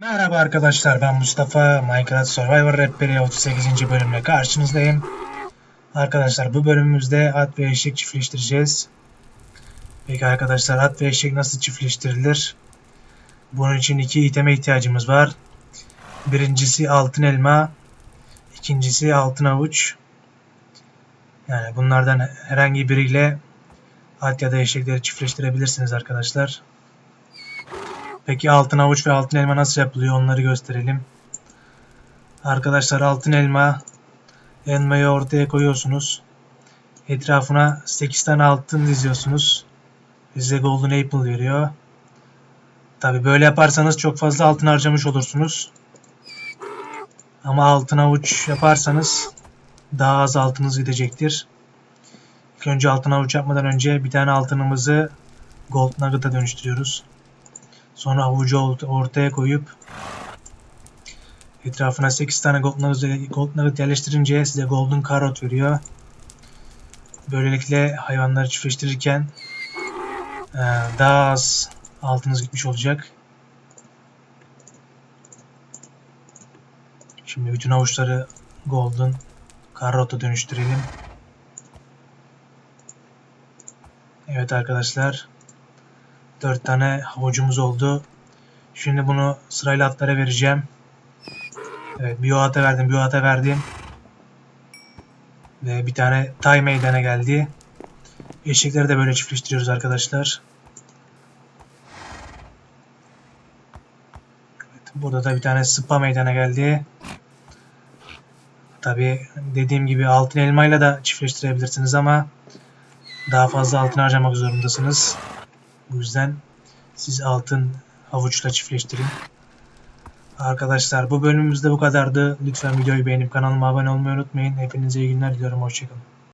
Merhaba arkadaşlar ben Mustafa Minecraft Survivor Rehberi 38. bölümle karşınızdayım. Arkadaşlar bu bölümümüzde at ve eşek çiftleştireceğiz. Peki arkadaşlar at ve eşek nasıl çiftleştirilir? Bunun için iki iteme ihtiyacımız var. Birincisi altın elma, ikincisi altın avuç. Yani bunlardan herhangi biriyle at ya da eşekleri çiftleştirebilirsiniz arkadaşlar. Peki altın avuç ve altın elma nasıl yapılıyor onları gösterelim. Arkadaşlar altın elma elmayı ortaya koyuyorsunuz. Etrafına 8 tane altın diziyorsunuz. Size golden apple veriyor. Tabi böyle yaparsanız çok fazla altın harcamış olursunuz. Ama altın avuç yaparsanız daha az altınız gidecektir. İlk önce altın avuç yapmadan önce bir tane altınımızı gold nugget'a dönüştürüyoruz. Sonra avucu ort- ortaya koyup etrafına 8 tane gold nugget, yerleştirince size golden carrot veriyor. Böylelikle hayvanları çiftleştirirken eee, daha az altınız gitmiş olacak. Şimdi bütün avuçları golden carrot'a dönüştürelim. Evet arkadaşlar. 4 tane havucumuz oldu. Şimdi bunu sırayla atlara vereceğim. Evet bir ata verdim, bir ata verdim. Ve bir tane tay meydana geldi. Eşekleri de böyle çiftleştiriyoruz arkadaşlar. Evet, burada da bir tane sıpa meydana geldi. Tabi dediğim gibi altın elmayla da çiftleştirebilirsiniz ama daha fazla altın harcamak zorundasınız. Bu yüzden siz altın havuçla çiftleştirin. Arkadaşlar bu bölümümüzde bu kadardı. Lütfen videoyu beğenip kanalıma abone olmayı unutmayın. Hepinize iyi günler diliyorum. Hoşçakalın.